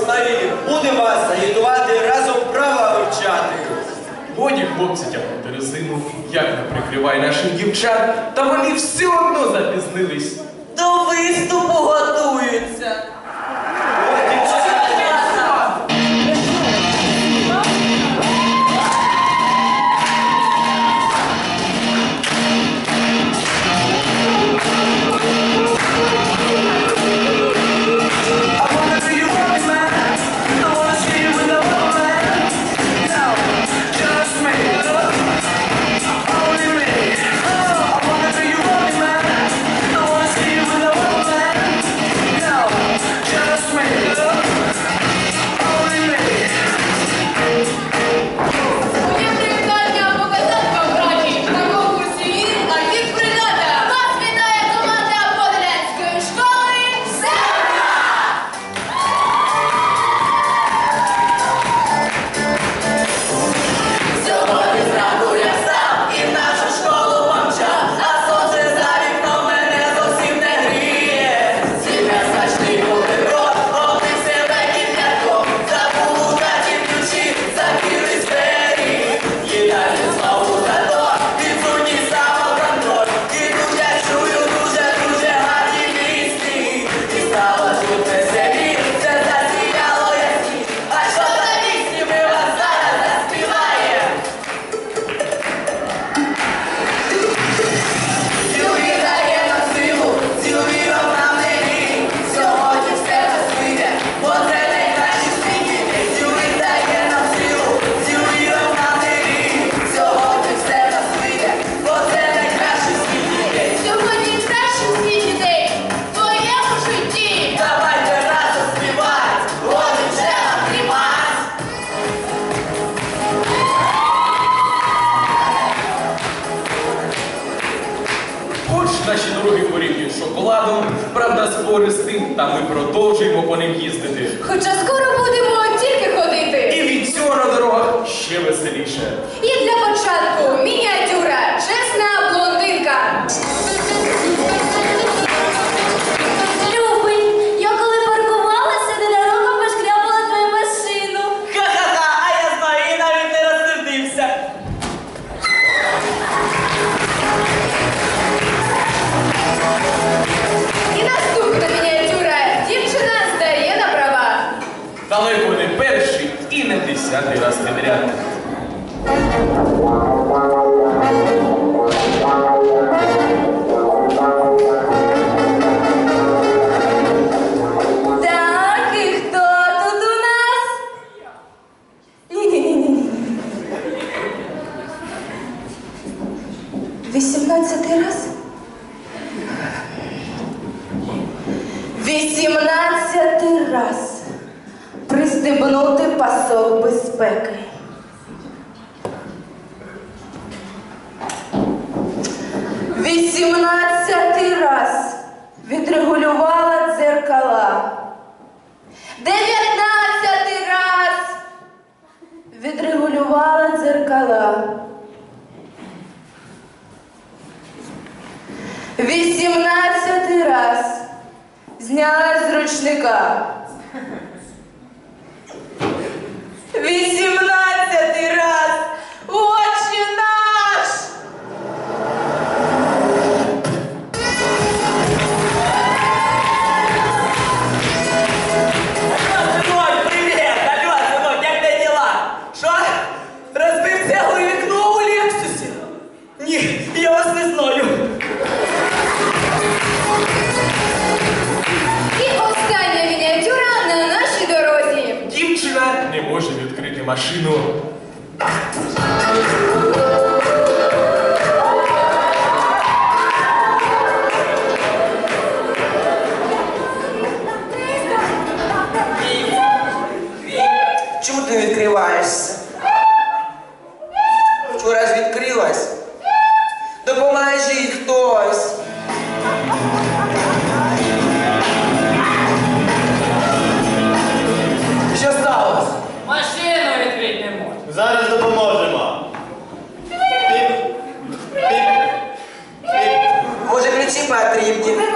справі будемо вас агітувати разом права вивчати. Годі хлопці тягнути резину, як не прикривай наших дівчат, та вони все одно запізнились. До виступу готуються. наші дороги порівнюють з шоколадом. Правда, спори з тим, та ми продовжуємо по ним їздити. Хоча скоро будемо тільки ходити. І від цього на дорогах ще веселіше. І для початку мініатюра чесна. десятый раз подряд. Восемнадцатый раз? пристебнути пасок безпеки. Вісімнадцятий раз відрегулювала дзеркала. Дев'ятнадцятий раз відрегулювала дзеркала. Вісімнадцятий раз зняла з ручника. Вісім. машину. Чому ти відкриваєшся? Вчора ж відкрилась. Допоможе їй хтось. потрібні.